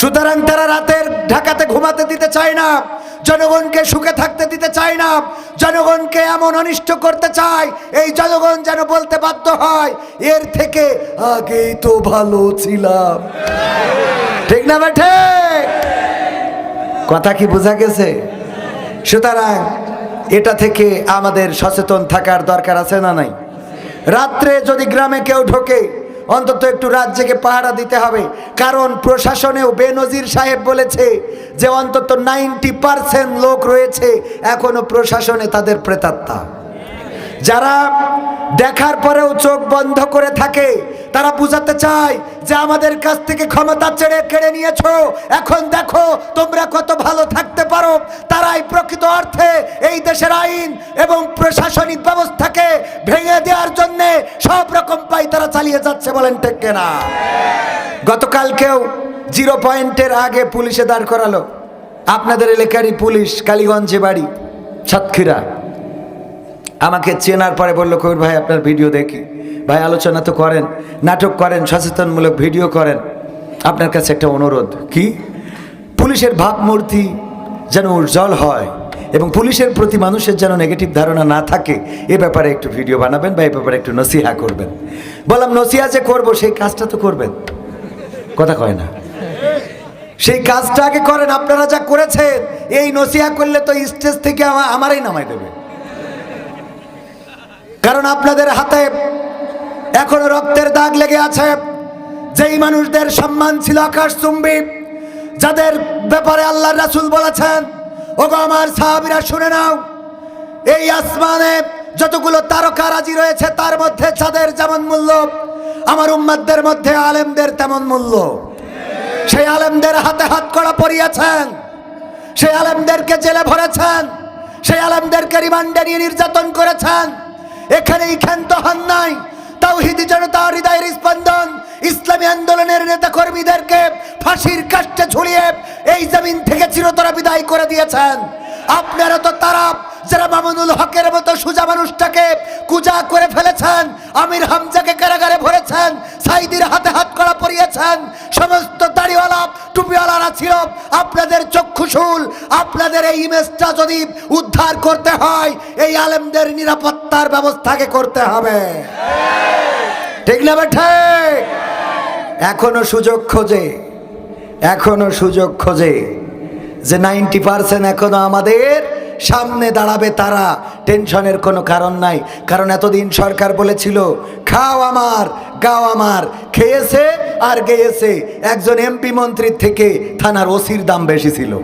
সুতরাং তারা রাতের ঢাকাতে ঘুমাতে দিতে চায় না, জনগণকে সুখে থাকতে দিতে চায় না, জনগণকে এমন অনিষ্ট করতে চায়, এই জনগণ যেন বলতে বাধ্য হয়, এর থেকে আগেই তো ভালো ছিলাম। ঠিক না বেঠে? কথা কি বোঝা গেছে? সুতরাং এটা থেকে আমাদের সচেতন থাকার দরকার আছে না নাই? রাত্রে যদি গ্রামে কেউ ঢোকে অন্তত একটু রাজ্যকে পাহারা দিতে হবে। কারণ প্রশাসনেও বেনজির সাহেব বলেছে যে অন্তত নাইনটি পার্সেন্ট লোক রয়েছে। এখনও প্রশাসনে তাদের প্রেতাত্মা। যারা দেখার পরেও চোখ বন্ধ করে থাকে, তারা বুঝাতে চায় যে আমাদের কাছ থেকে ক্ষমতা ছেড়ে কেড়ে নিয়েছ। এখন দেখো তোমরা কত ভালো থাকতে পারো। তারাই প্রকৃত অর্থে এই দেশের আইন এবং প্রশাসনিক ব্যবস্থাকে ভেঙে দেওয়ার জন্য সব রকম পাই তারা চালিয়ে যাচ্ছে বলেন ঠিক না গতকালকেও জিরো পয়েন্টের আগে পুলিশে দাঁড় করালো। আপনাদের এলাকারই পুলিশ, কালীগঞ্জে বাড়ি, সাতক্ষীরা। আমাকে চেনার পরে বলল, কবির ভাই, আপনার ভিডিও দেখি। ভাই, আলোচনা তো করেন, নাটক করেন, সচেতনমূলক ভিডিও করেন। আপনার কাছে একটা অনুরোধ, কি? পুলিশের ভাবমূর্তি যেন উজ্জ্বল হয় এবং পুলিশের প্রতি মানুষের যেন নেগেটিভ ধারণা না থাকে, এ ব্যাপারে একটু ভিডিও বানাবেন বা এ ব্যাপারে একটু নসিহা করবেন। বললাম, নসিহা যে করব, সেই কাজটা তো করবেন। কথা কয় না। সেই কাজটা আগে করেন, আপনারা যা করেছেন, এই নসিহা করলে তো স্টেজ থেকে আমা- আমারই নামাই দেবে। কারণ আপনাদের হাতে এখনও রক্তের দাগ লেগে আছে। যেই মানুষদের সম্মান ছিল আকাশ চুম্বি, যাদের ব্যাপারে আল্লাহ রাসুল বলেছেন, ওগো আমার সাহাবিরা শুনে নাও, এই আসমানে যতগুলো তারকারাজি রয়েছে, তার মধ্যে চাঁদের যেমন মূল্য, আমার উম্মাদদের মধ্যে আলেমদের তেমন মূল্য। সেই আলেমদের হাতে হাত করা পড়িয়েছেন, সেই আলেমদেরকে জেলে ভরেছেন, সেই আলেমদেরকে রিমান্ডে নিয়ে নির্যাতন করেছেন এখানেই ক্ষান্ত হন নাই। তাওহিদি জনতা হৃদয়ের স্পন্দন, ইসলামী আন্দোলনের নেতা কর্মীদেরকে ফাঁসির কাষ্টে ঝুলিয়ে এই জমিন থেকে চিরতরা বিদায় করে দিয়েছেন। আপনারা তো তারা যারা মামুনুল হকের মতো সুজা মানুষটাকে কুজা করে ফেলেছেন, আমির হামজাকে কারাগারে ভরেছেন, সাইদির হাতে হাত করা পরিয়েছেন, সমস্ত দাড়িওয়ালা, টুপিওয়ালারা ছিল আপনাদের চক্ষুশূল আপনাদের এই ইমেজটা যদি উদ্ধার করতে হয়, এই আলেমদের নিরাপত্তার ব্যবস্থাকে করতে হবে। ঠিক না বেঠে? এখনও সুযোগ খোঁজে, এখনও সুযোগ খোঁজে যে নাইনটি পার্সেন্ট এখনও আমাদের সামনে দাঁড়াবে তারা। টেনশনের কোনো কারণ নাই। কারণ এতদিন সরকার বলেছিল, খাও আমার, গাও আমার। খেয়েছে আর গেয়েছে। একজন এমপি মন্ত্রীর থেকে থানার ওসির দাম বেশি ছিল।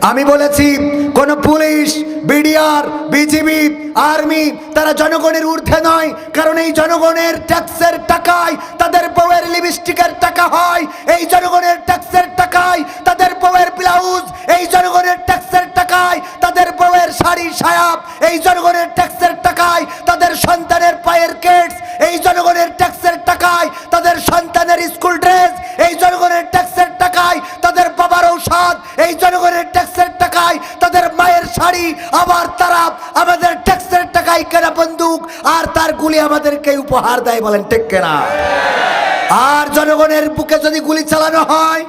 আমি বলেছি, কোন পুলিশ, বিডিআর, বিজিবি, আর্মি, তারা জনগণের ঊর্ধ্বে নয়। কারণ এই জনগণের ট্যাক্সের টাকায় তাদের বউয়ের লিপস্টিকের টাকা হয়। এই জনগণের ট্যাক্সের টাকায় তাদের বউয়ের ব্লাউজ এই জনগণের ট্যাক্সের টাকায় তাদের সন্তানের পায়ের কেটস এই জনগণের ট্যাক্সের টাকায় তাদের সন্তানের স্কুল ড্রেস, এই জনগণের ট্যাক্সের টাকায় তাদের বাবার ঔষধ, এই জনগণের ট্যাক্সের টাকায় তাদের মায়ের শাড়ি, আবার তারা আমাদের ট্যাক্সের টাকায় কেনা বন্দুক, আর তার গুলি আমাদেরকে উপহার দেয় বলেন ঠিক কেনা? আর জনগণের বুকে যদি গুলি চালানো হয়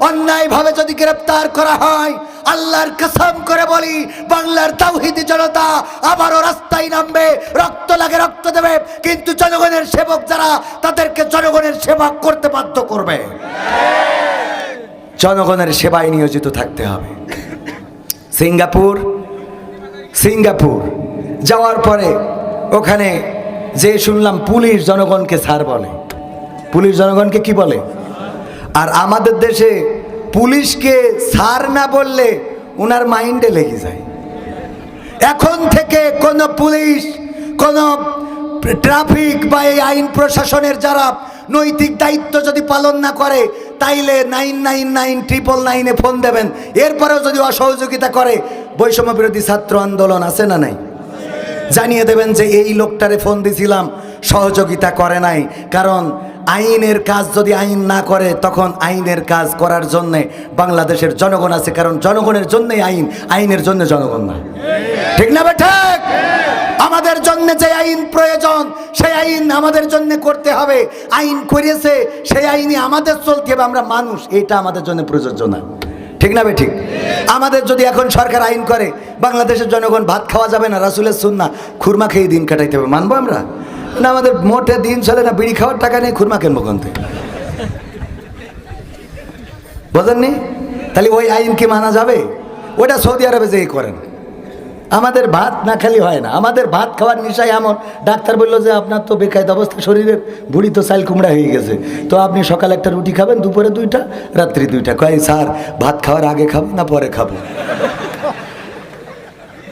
অন্যায় ভাবে যদি গ্রেপ্তার করা হয়, আল্লাহর কসম করে বলি, বাংলার তাওহিদি জনতা আবারও রাস্তায় নামবে, রক্ত লাগে রক্ত দেবে, কিন্তু জনগণের সেবক যারা, তাদেরকে জনগণের সেবা করতে বাধ্য করবে। জনগণের সেবায় নিয়োজিত থাকতে হবে। সিঙ্গাপুর সিঙ্গাপুর যাওয়ার পরে ওখানে যে শুনলাম পুলিশ জনগণকে স্যার বলে। পুলিশ জনগণকে কি বলে? আর আমাদের দেশে পুলিশকে সার না বললে ওনার মাইন্ডে লেগে যায়। এখন থেকে কোন পুলিশ, কোন ট্রাফিক বা এই আইন প্রশাসনের যারা নৈতিক দায়িত্ব যদি পালন না করে, তাইলে নাইন নাইন নাইন ট্রিপল নাইনে ফোন দেবেন। এরপরেও যদি অসহযোগিতা করে, বৈষম্য বিরোধী ছাত্র আন্দোলন আছে না নাই? জানিয়ে দেবেন যে এই লোকটারে ফোন দিছিলাম, সহযোগিতা করে নাই। কারণ আইনের কাজ যদি আইন না করে, তখন আইনের কাজ করার জন্যে বাংলাদেশের জনগণ আছে, কারণ জনগণের জন্যই আইন, আইনের জন্য জনগণ না ঠিক না ঠিক? আমাদের জন্য যে আইন প্রয়োজন, সেই আইন আমাদের জন্য করতে হবে। আইন করিয়েছে সেই আইনই আমাদের চলতে হবে। আমরা মানুষ, এটা আমাদের জন্য প্রযোজ্য না। ঠিক না ঠিক? আমাদের যদি এখন সরকার আইন করে, বাংলাদেশের জনগণ ভাত খাওয়া যাবে না, রাসুলের সুন্না খুরমা খেয়ে দিন কাটাইতে হবে। মানবো আমরা? না, আমাদের মোটে দিন চলে না, বিড়ি খাওয়ার টাকা নেই, খুরমা কিনবো কোন থেকে? বোঝেননি? তাহলে ওই আইন কি মানা যাবে? ওটা সৌদি আরবে যেই করেন। আমাদের ভাত না খালি হয় না। আমাদের ভাত খাওয়ার নিশায় এমন। ডাক্তার বলল যে, আপনার তো বেকায়দ অবস্থা, শরীরের ভুড়ি তো চাল কুমড়া হয়ে গেছে। তো আপনি সকালে একটা রুটি খাবেন, দুপুরে দুইটা, রাত্রি দুইটা। কয়, স্যার, ভাত খাওয়ার আগে খাব না পরে খাব?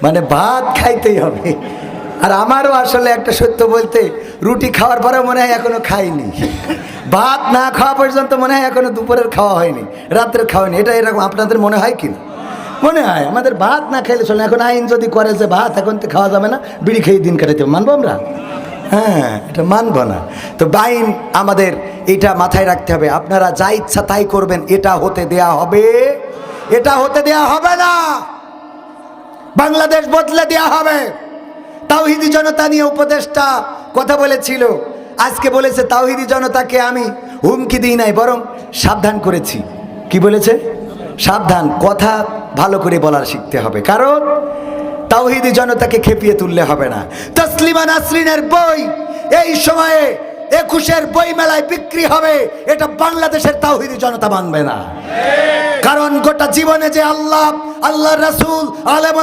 মানে ভাত খাইতেই হবে। আর আমারও আসলে একটা সত্য বলতে, রুটি খাওয়ার পরে মনে হয় এখনও খাইনি। ভাত না খাওয়া পর্যন্ত মনে হয় এখনও দুপুরের খাওয়া হয়নি, রাত্রের খাওয়া হয়নি। এটা এরকম আপনাদের মনে হয় কি মনে হয় আমাদের ভাত না খেলে চলে এখন আইন যদি করে যে ভাত এখন তো খাওয়া যাবে না, বিড়ি খেয়ে দিন কাটাতে। মানবো আমরা? হ্যাঁ এটা মানব না। তো বাইন আমাদের এটা মাথায় রাখতে হবে। আপনারা যা ইচ্ছা তাই করবেন, এটা হতে দেয়া হবে। এটা হতে দেয়া হবে না। বাংলাদেশ বদলে দেয়া হবে। তাওহিদি জনতা নিয়ে উপদেষ্টা কথা বলেছিল। আজকে বলেছে, তাওহিদি জনতাকে আমি হুমকি দিই নাই, বরং সাবধান করেছি। কি বলেছে? সাবধান, কথা ভালো করে বলার শিখতে হবে। কারণ তাওহিদি জনতাকে খেপিয়ে তুললে হবে না। তসলিমা নাসরিনের বই এই সময়ে একুশের বই মেলায় বিক্রি হবে, এটা বাংলাদেশের তাওহিদি জনতা মানবে না। কারণ গোটা জীবনে যে আল্লাহ, আল্লাহর রাসূল, আলেম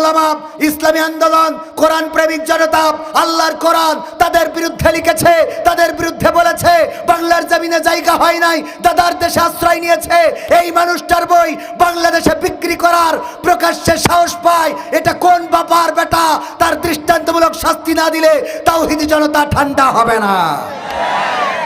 ইসলামী আন্দোলন, কোরআন প্রেমিক জনতা, আল্লাহর কোরআন তাদের বিরুদ্ধে লিখেছে, তাদের বিরুদ্ধে বলেছে, বাংলার জমিনে জায়গা হয় নাই, দাদার দেশে আশ্রয় নিয়েছে, এই মানুষটার বই বাংলাদেশে বিক্রি করার প্রকাশ্যে সাহস পায়, এটা কোন বাবার বেটা? তার দৃষ্টান্তমূলক শাস্তি না দিলে তাওহিদি জনতা ঠান্ডা হবে না।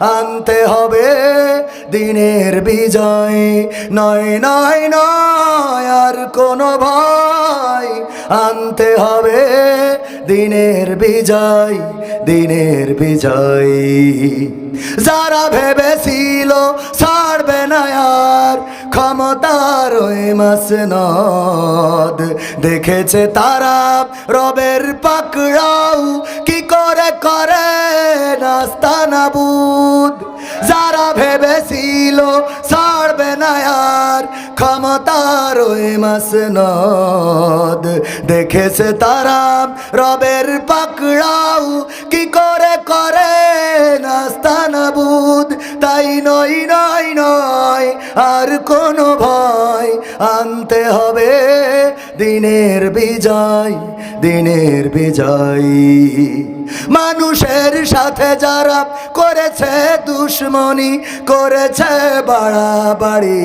আনতে হবে দিনের বিজয়। নয় নয় নয়, আর কোনো ভয়। আনতে হবে দিনের বিজয় দিনের বিজয়। যারা ভেবেছিল ছাড়বে না আর ক্ষমতার ওই মাস নদ দেখেছে তারা রবের পাকড়াও, কি করে করে? নাস্তা যারা ভেবেছিল ছাড়বে না আর। ক্ষমতার ওই মাস নদ দেখেছে তারা রবের পাকড়াও। কি করে করে? তাই নয় নয় নয়, আর কোনো ভয় আনতে হবে। দিনের বিজয় দিনের বিজয়। মানুষের সাথে যারা করেছে দুশ্মনী, করেছে বাড়াবাড়ি।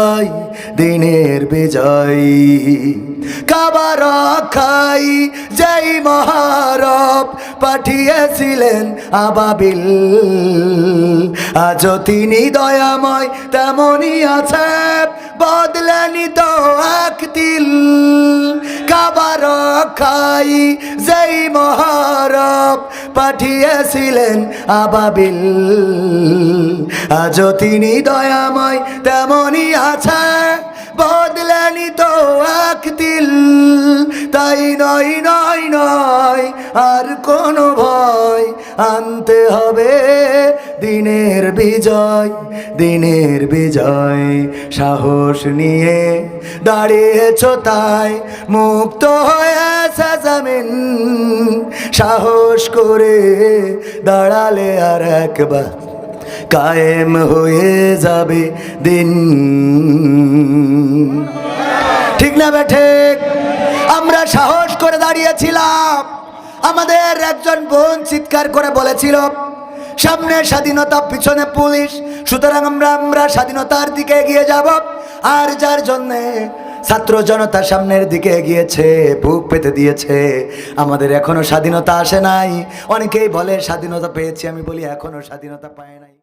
দিনের বিজয় কাবার খাই, যেই মহারব পাঠিয়েছিলেন আবাবিল। আজও তিনি দয়াময় তেমনই আছে বদলেনি তো এক দিল কাবার খাই, যেই মহারব পাঠিয়েছিলেন আবাবিল। আজও তিনি দয়াময় তেমনই আছে, বদলেনি তো এক তিল তাই নয় নয় নয়, আর কোনো ভয় আনতে হবে। দিনের বিজয় দিনের বিজয়, সাহস নিয়ে দাঁড়িয়েছ তাই। মুক্ত হয়েছে জমিন, সাহস করে দাঁড়ালে আর একবার কায়েম হয়ে যাবে দিন। ঠিক না বেঠে আমরা সাহস করে দাঁড়িয়েছিলাম। আমাদের একজন বোন চিৎকার করে বলেছিল, সামনে স্বাধীনতা, পিছনে পুলিশ। সুতরাং আমরা আমরা স্বাধীনতার দিকে এগিয়ে যাব। আর যার জন্যে ছাত্র জনতা সামনের দিকে এগিয়েছে, বুক পেতে দিয়েছে। আমাদের এখনও স্বাধীনতা আসে নাই। অনেকেই বলে, স্বাধীনতা পেয়েছি আমি বলি, এখনও স্বাধীনতা পায় নাই।